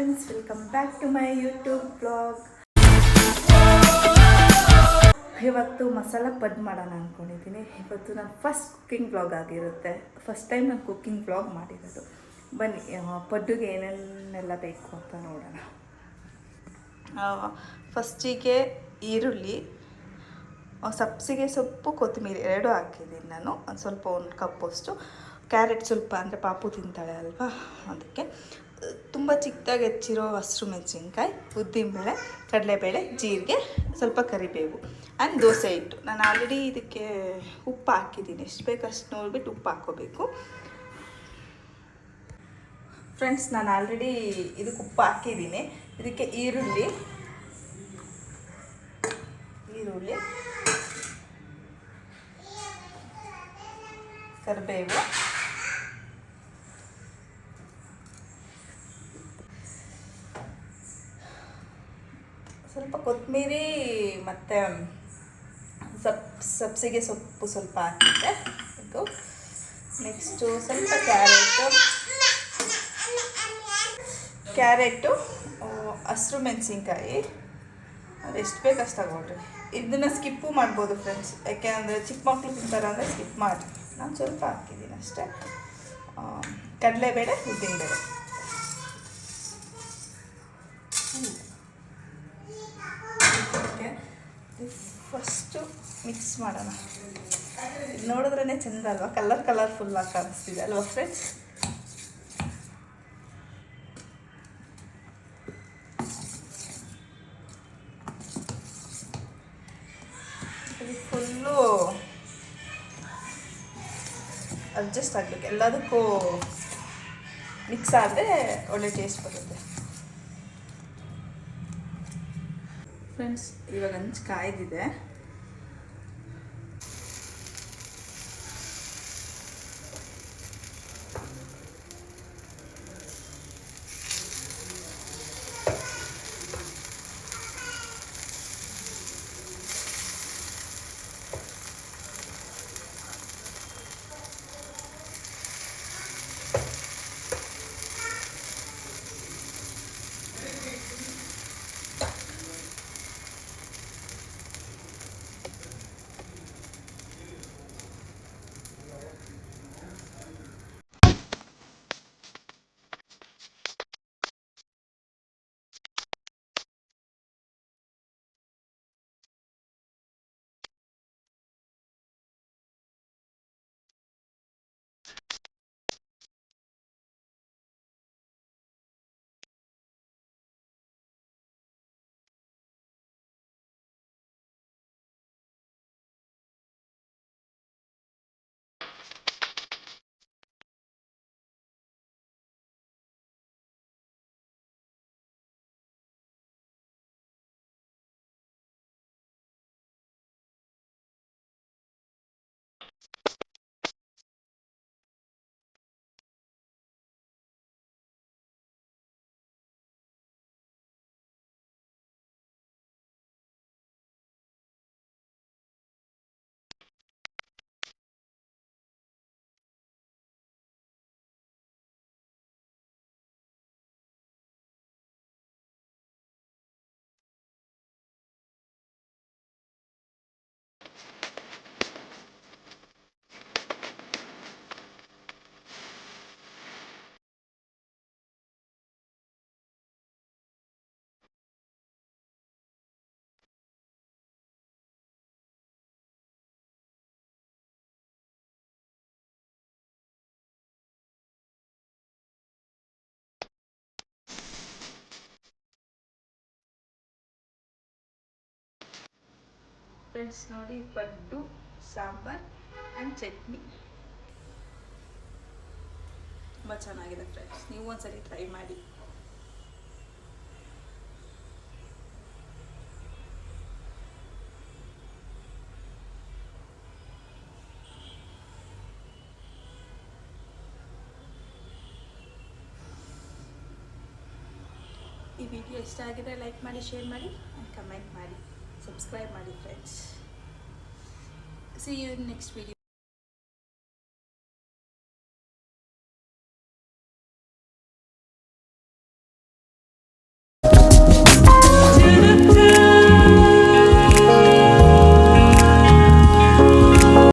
Friends welcome back to my YouTube blog ಇವತ್ತು ಮಸಾಲ ಪದ್ ಮಾಡೋಣ ಅಂದ್ಕೊಂಡಿದ್ದೀನಿ ಇವತ್ತು ನಾನು ಫಸ್ಟ್ ಕುಕ್ಕಿಂಗ್ ಬ್ಲಾಗ್ ಆಗಿರುತ್ತೆ. ಫಸ್ಟ್ ಟೈಮ್ ನಾನು ಕುಕ್ಕಿಂಗ್ ಬ್ಲಾಗ್ ಮಾಡಿರೋದು. ಬನ್ನಿ ಪಡ್ಡುಗೆ ಏನೇನೆಲ್ಲ ಬೇಕು ಅಂತ ನೋಡೋಣ. ಫಸ್ಟಿಗೆ ಈರುಳ್ಳಿ ಸಬ್ಸಿಗೆ ಸೊಪ್ಪು, ಕೊತ್ತಂಬರಿ ಎರಡೂ ಹಾಕಿದ್ದೀನಿ ನಾನು. ಒಂದು ಸ್ವಲ್ಪ ಒಂದು ಕಪ್ಪಷ್ಟು ಕ್ಯಾರೆಟ್ ಸ್ವಲ್ಪ ಅಂದರೆ ಪಾಪು ತಿಂತಾಳೆ ಅಲ್ವಾ? ಅದಕ್ಕೆ ತುಂಬ ಚಿಕ್ಕದಾಗಿ ಹೆಚ್ಚಿರೋ ಹಸಿರು ಮೆಣಸಿನ್ಕಾಯಿ, ಉದ್ದಿನಬೇಳೆ, ಕಡಲೆಬೇಳೆ, ಜೀರಿಗೆ, ಸ್ವಲ್ಪ ಕರಿಬೇವು ಆ್ಯಂಡ್ ದೋಸೆ ಹಿಟ್ಟು. ನಾನು ಆಲ್ರೆಡಿ ಇದಕ್ಕೆ ಉಪ್ಪು ಹಾಕಿದ್ದೀನಿ. ಎಷ್ಟು ಬೇಕು ಅಷ್ಟು ನೋಡಿಬಿಟ್ಟು ಉಪ್ಪು ಹಾಕೋಬೇಕು ಫ್ರೆಂಡ್ಸ್ ನಾನು ಆಲ್ರೆಡಿ ಇದಕ್ಕೆ ಉಪ್ಪು ಹಾಕಿದ್ದೀನಿ. ಇದಕ್ಕೆ ಈರುಳ್ಳಿ ಈರುಳ್ಳಿ, ಕರಿಬೇವು. ಸ್ವಲ್ಪ ಕೊತ್ತಂಬರಿ ಮತ್ತು ಸಪ್ ಸಬ್ಸಿಗೆ ಸೊಪ್ಪು ಸ್ವಲ್ಪ ಹಾಕಿದ್ದೆ. ಇದು ನೆಕ್ಸ್ಟು ಸ್ವಲ್ಪ ಕ್ಯಾರೆಟು. ಕ್ಯಾರೆಟು ಹಸಿರು ಮೆಣಸಿನ್ಕಾಯಿ. ಅದು ಎಷ್ಟು ಬೇಕು ಅಷ್ಟು ತಗೊಳ್ರಿ. ಇದನ್ನು ಸ್ಕಿಪ್ಪು ಮಾಡ್ಬೋದು ಫ್ರೆಂಡ್ಸ್. ಯಾಕೆಂದರೆ ಚಿಕ್ಕ ಮಕ್ಕಳು ತಿಂತಾರೆ ಅಂದರೆ ಸ್ಕಿಪ್ ಮಾಡಿ. ನಾನು ಸ್ವಲ್ಪ ಹಾಕಿದ್ದೀನಿ ಅಷ್ಟೇ. ಉದ್ದಿನ ಉದ್ದಿನಬೇಳೆ. ಫಸ್ಟು ಮಿಕ್ಸ್ ಮಾಡೋಣ. ನೋಡಿದ್ರೇ ಚೆಂದ ಅಲ್ವಾ? ಕಲರ್ ಕಲರ್ಫುಲ್ ಆಗಿ ಕಾಣಿಸ್ತಿದೆ ಅಲ್ವಾ ಫ್ರೆಂಡ್ಸ್ ಫುಲ್ಲು ಅಡ್ಜಸ್ಟ್ ಆಗಬೇಕು. ಎಲ್ಲದಕ್ಕೂ ಮಿಕ್ಸ್ ಆದರೆ ಒಳ್ಳೆ ಟೇಸ್ಟ್ ಬರುತ್ತೆ. ಫ್ರೆಂಡ್ಸ್ ಇವಾಗ ಹಂಚು ಕಾಯ್ದಿದೆ. ಫ್ರೆಂಡ್ಸ್ ನೋಡಿ ಪಡ್ಡು, ಸಾಂಬಾರ್ ಆ್ಯಂಡ್ ಚಟ್ನಿ. ತುಂಬ ಚೆನ್ನಾಗಿದೆ ಫ್ರೆಂಡ್ಸ್ ನೀವು ಒಂದ್ಸರಿ ಟ್ರೈ ಮಾಡಿ. ಈ ವಿಡಿಯೋ ಇಷ್ಟ ಆಗಿದ್ರೆ ಲೈಕ್ ಮಾಡಿ ಶೇರ್ ಮಾಡಿ ಆ್ಯಂಡ್ ಕಮೆಂಟ್ ಮಾಡಿ. ಸಬ್ಸ್ಕ್ರೈಬ್ ಮಾಡಿ friends see you next video